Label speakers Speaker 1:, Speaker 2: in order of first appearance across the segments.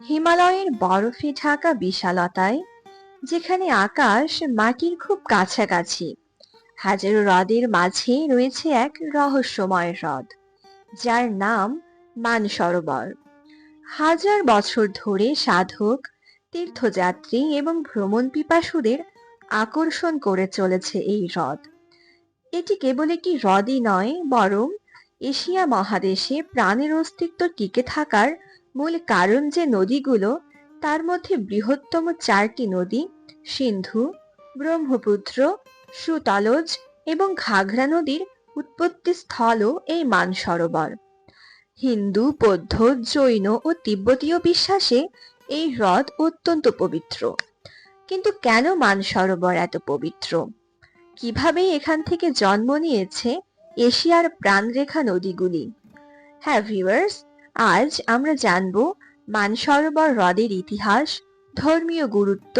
Speaker 1: হিমালয়ের বরফে ঢাকা বিশালতায়, যেখানে আকাশ মাটির খুব কাছাকাছি। হাজারো হ্রদের মাঝে রয়েছে এক রহস্যময় হ্রদ, যার নাম মানসরোবর। হাজার বছর ধরে সাধক, তীর্থযাত্রী এবং ভ্রমণ পিপাসুদের আকর্ষণ করে চলেছে এই হ্রদ। এটি কেবল একটি হ্রদই নয়, বরং এশিয়া মহাদেশে প্রাণের অস্তিত্ব টিকে থাকার মূল কারণ যে নদীগুলো, তার মধ্যে বৃহত্তম চারটি নদী, সিন্ধু, ব্রহ্মপুত্র, সুতলজ এবং ঘাঘরা নদীর উৎপত্তি স্থলও এই মানসরোবর। হিন্দু, বৌদ্ধ, জৈন ও তিব্বতীয় বিশ্বাসে এই হ্রদ অত্যন্ত পবিত্র। কিন্তু কেন মানসরোবর এত পবিত্র? কীভাবে এখান থেকে জন্ম নিয়েছে এশিয়ার প্রাণরেখা নদীগুলি? হ্যাঁ ভিউয়ার্স আজ আমরা জানব মানসরোবর হ্রদের ইতিহাস, ধর্মীয় গুরুত্ব,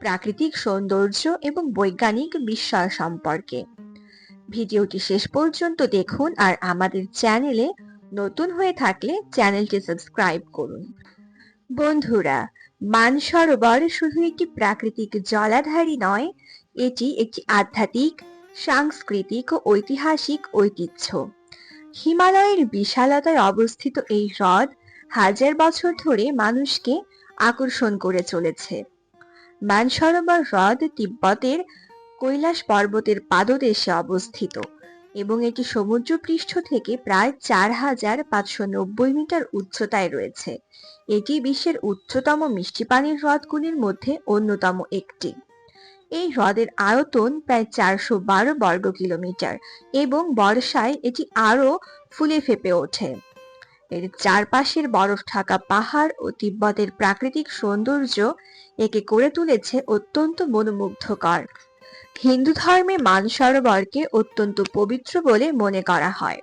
Speaker 1: প্রাকৃতিক সৌন্দর্য এবং বৈজ্ঞানিক বিস্ময় সম্পর্কে। ভিডিওটি শেষ পর্যন্ত দেখুন আর আমাদের চ্যানেলে নতুন হয়ে থাকলে চ্যানেলটি সাবস্ক্রাইব করুন। বন্ধুরা, মানসরোবর শুধু একটি প্রাকৃতিক জলাধারই নয়, এটি একটি আধ্যাত্মিক, সাংস্কৃতিক ও ঐতিহাসিক ঐতিহ্য। হিমালয়ের বিশালতায় অবস্থিত এই হ্রদ হাজার বছর ধরে মানুষকে আকর্ষণ করে চলেছে। মানসরোবর হ্রদ তিব্বতের কৈলাস পর্বতের পাদদেশে অবস্থিত এবং এটি সমুদ্রপৃষ্ঠ থেকে প্রায় চার হাজার পাঁচশো নব্বই মিটার উচ্চতায় রয়েছে। এটি বিশ্বের উচ্চতম মিষ্টি পানির হ্রদগুলির মধ্যে অন্যতম একটি। এই হ্রদের আয়তন প্রায় চারশো বারো বর্গ কিলোমিটার এবং বর্ষায় এটি আরও ফুলে ফেপে ওঠে। এর চারপাশের বরফ ঢাকা পাহাড় ও তিব্বতের প্রাকৃতিক সৌন্দর্য একে করে তুলেছে অত্যন্ত মনোমুগ্ধকর। হিন্দু ধর্মে মানসরোবরকে অত্যন্ত পবিত্র বলে মনে করা হয়।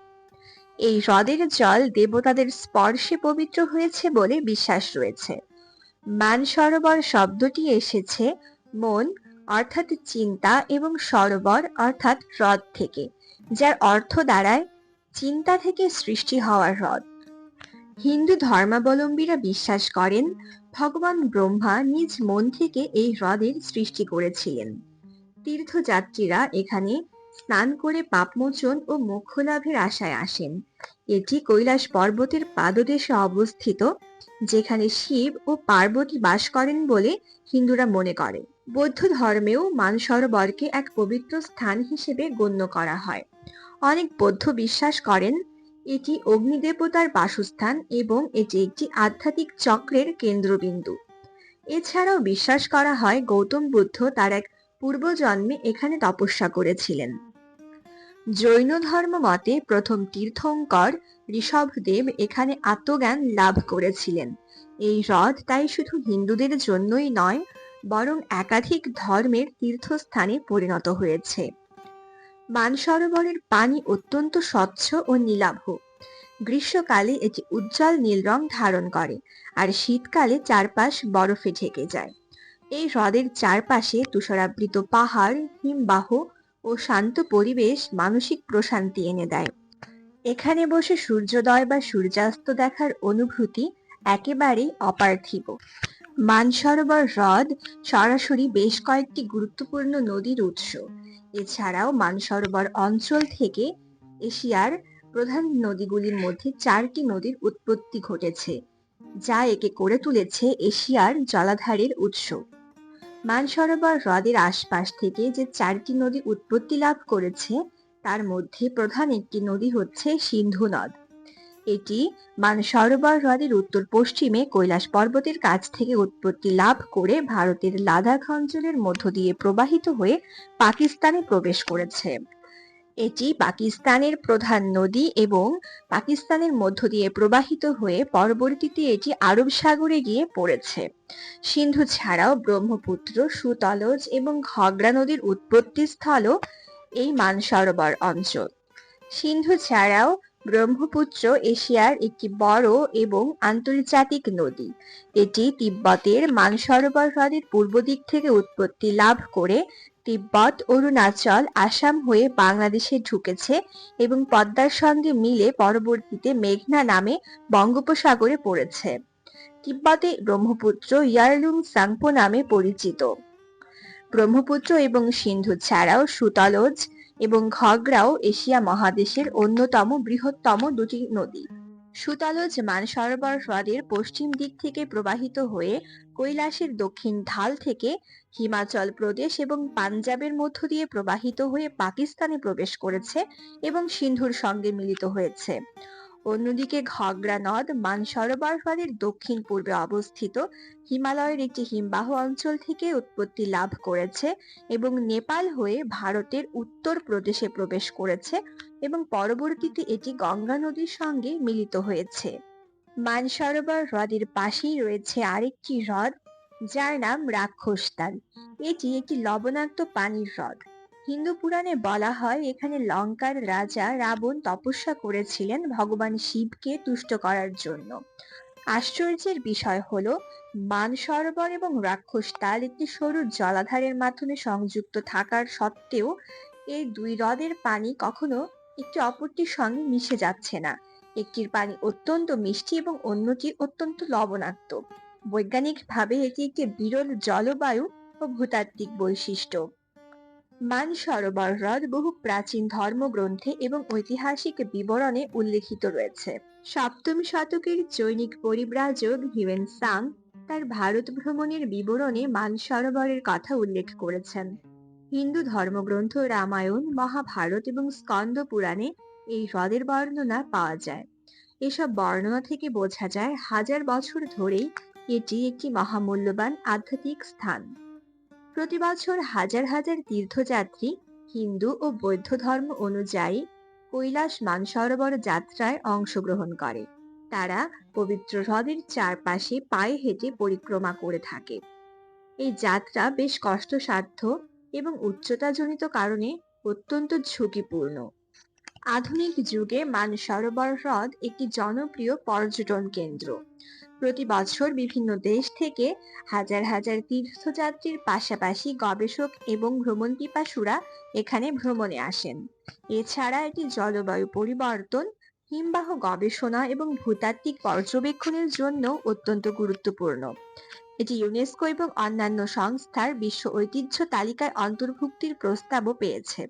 Speaker 1: এই হ্রদের জল দেবতাদের স্পর্শে পবিত্র হয়েছে বলে বিশ্বাস রয়েছে। মানসরোবর শব্দটি এসেছে মন অর্থাৎ চিন্তা এবং সরোবর, অর্থাৎ হ্রদ থেকে, যার অর্থ দাঁড়ায় চিন্তা থেকে সৃষ্টি হওয়ার হ্রদ। হিন্দু ধর্মাবলম্বীরা বিশ্বাস করেন, ভগবান ব্রহ্মা নিজ মন থেকে এই হ্রদের সৃষ্টি করেছিলেন। তীর্থযাত্রীরা এখানে স্নান করে পাপমোচন ও মোক্ষ লাভের আশায় আসেন। এটি কৈলাস পর্বতের পাদদেশে অবস্থিত, যেখানে শিব ও পার্বতী বাস করেন বলে হিন্দুরা মনে করে। বৌদ্ধ ধর্মেও মানসরোবরকে এক পবিত্র স্থান হিসেবে গণ্য করা হয়। অনেক বৌদ্ধ বিশ্বাস করেন, এটি অগ্নিদেবতার বাসস্থান এবং এটি একটি আধ্যাত্মিক চক্রের কেন্দ্রবিন্দু। এছাড়াও বিশ্বাস করা হয়, গৌতম বুদ্ধ তার এক পূর্বজন্মে এখানে তপস্যা করেছিলেন। জৈন ধর্ম মতে প্রথম তীর্থঙ্কর ঋষভদেব এখানে আত্মজ্ঞান লাভ করেছিলেন। এই হ্রদ তাই শুধু হিন্দুদের জন্যই নয় বরং একাধিক ধর্মের তীর্থস্থানে পরিণত হয়েছে। মানসরোবরের পানি অত্যন্ত স্বচ্ছ ও নীলাভ। গ্রীষ্মকালে এটি উজ্জ্বল নীল রং ধারণ করে আর শীতকালে চারপাশ বরফে ঢেকে যায়। এই হ্রদের চারপাশে তুষারাবৃত পাহাড়, হিমবাহ ও শান্ত পরিবেশ মানসিক প্রশান্তি এনে দেয়। এখানে বসে সূর্যোদয় বা সূর্যাস্ত দেখার অনুভূতি একেবারেই অপার্থিব। মানসরোবর হ্রদ সরাসরি বেশ কয়েকটি গুরুত্বপূর্ণ নদীর উৎস। এছাড়াও মানসরোবর অঞ্চল থেকে এশিয়ার প্রধান নদীগুলির মধ্যে চারটি নদীর উৎপত্তি ঘটেছে, যা একে করে তুলেছে এশিয়ার জলাধারের উৎস। মানসরোবর হ্রদের আশপাশ থেকে যে চারটি নদী উৎপত্তি লাভ করেছে, তার মধ্যে প্রধান একটি নদী হচ্ছে সিন্ধু নদ। এটি মানসরোবর হ্রদের উত্তর পশ্চিমে কৈলাস পর্বতের কাছ থেকে উৎপত্তি লাভ করে ভারতের লাদাখ অঞ্চলের মধ্য দিয়ে প্রবাহিত হয়ে পাকিস্তানে প্রবেশ করেছে। এটি পাকিস্তানের প্রধান নদী এবং পাকিস্তানের মধ্য দিয়ে প্রবাহিত হয়ে পরবর্তীতে এটি আরব সাগরে গিয়ে পড়েছে। সিন্ধু ছাড়াও ব্রহ্মপুত্র, সুতলজ এবং ঘগড়া নদীর উৎপত্তি স্থলও এই মানসরোবর অঞ্চল। সিন্ধু ছাড়াও ব্রহ্মপুত্র এশিয়ার একটি বড় এবং আন্তর্জাতিক নদী। এটি তিব্বতের মানসরোবর হ্রদের পূর্ব দিক থেকে উৎপত্তি লাভ করে তিব্বত, অরুণাচল, আসাম হয়ে বাংলাদেশে ঢুকেছে এবং পদ্মার সঙ্গে মিলে পরবর্তীতে মেঘনা নামে বঙ্গোপসাগরে পড়েছে। তিব্বতে ব্রহ্মপুত্র ইয়ারলুং সাংপো নামে পরিচিত। ব্রহ্মপুত্র এবং সিন্ধু ছাড়াও সুতলজ এবং ঘগড়াও এশিয়া মহাদেশের অন্যতম বৃহত্তম দুটি নদী। সুতালজ মানসরোবর হ্রদের পশ্চিম দিক থেকে প্রবাহিত হয়ে কৈলাসের দক্ষিণ ঢাল থেকে হিমাচল প্রদেশ এবং পাঞ্জাবের মধ্য দিয়ে প্রবাহিত হয়ে পাকিস্তানে প্রবেশ করেছে এবং সিন্ধুর সঙ্গে মিলিত হয়েছে। অন্যদিকে ঘগরা নদ মানসরোবর হ্রদের দক্ষিণ পূর্বে অবস্থিত হিমালয়ের একটি হিমবাহ অঞ্চল থেকে উৎপত্তি লাভ করেছে এবং নেপাল হয়ে ভারতের উত্তর প্রদেশে প্রবেশ করেছে এবং পরবর্তীতে এটি গঙ্গা নদীর সঙ্গে মিলিত হয়েছে। মানসরোবর হ্রদের পাশেই রয়েছে আরেকটি হ্রদ, যার নাম রাক্ষসতাল এটি একটি লবণাক্ত পানির হ্রদ। হিন্দু পুরাণে বলা হয়, এখানে লঙ্কার রাজা রাবণ তপস্যা করেছিলেন ভগবান শিবকে তুষ্ট করার জন্য। আশ্চর্যের বিষয় হলো, মানসরোবর এবং রাক্ষস তাল একটি সরু জলাধারের মাধ্যমে সংযুক্ত থাকার সত্ত্বেও, এই দুই হ্রদের পানি কখনো একটি অপরটির সঙ্গে মিশে যাচ্ছে না। একটির পানি অত্যন্ত মিষ্টি এবং অন্যটি অত্যন্ত লবণাক্ত। বৈজ্ঞানিকভাবে এটি একটি বিরল জলবায়ু ও ভূতাত্ত্বিক বৈশিষ্ট্য। মানসরোবর হ্রদ বহু প্রাচীন ধর্মগ্রন্থে এবং ঐতিহাসিক বিবরণে উল্লেখিত রয়েছে। সপ্তম শতকের চৈনিক পরিব্রাজক হিউয়েন সাং তার ভারত ভ্রমণের বিবরণে মানসরোবরের কথা উল্লেখ করেছেন। হিন্দু ধর্মগ্রন্থ রামায়ণ, মহাভারত এবং স্কন্দ পুরাণে এই হ্রদের বর্ণনা পাওয়া যায়। এসব বর্ণনা থেকে বোঝা যায়, হাজার বছর ধরেই এটি একটি মহামূল্যবান আধ্যাত্মিক স্থান। প্রতি বছর হাজার হাজার তীর্থযাত্রী হিন্দু ও বৌদ্ধ ধর্ম অনুযায়ী কৈলাস মানসরোবর যাত্রায় অংশগ্রহণ করে। তারা পবিত্র হ্রদের চারপাশে পায়ে হেঁটে পরিক্রমা করে থাকে। এই যাত্রা বেশ কষ্টসাধ্য এবং উচ্চতাজনিত কারণে অত্যন্ত ঝুঁকিপূর্ণ। আধুনিক যুগে মানসরোবর হ্রদ একটি জনপ্রিয় পর্যটন কেন্দ্র। প্রতি বছর বিভিন্ন দেশ থেকে হাজার হাজার তীর্থযাত্রীর পাশাপাশি গবেষক এবং ভ্রমণ পিপাসুরা এখানে ভ্রমণে আসেন। এছাড়া এটি জলবায়ু পরিবর্তন, হিমবাহ গবেষণা এবং ভূতাত্ত্বিক পর্যবেক্ষণের জন্য অত্যন্ত গুরুত্বপূর্ণ। এটি ইউনেস্কো এবং অন্যান্য সংস্থার বিশ্ব ঐতিহ্য তালিকায় অন্তর্ভুক্তির প্রস্তাবও পেয়েছে।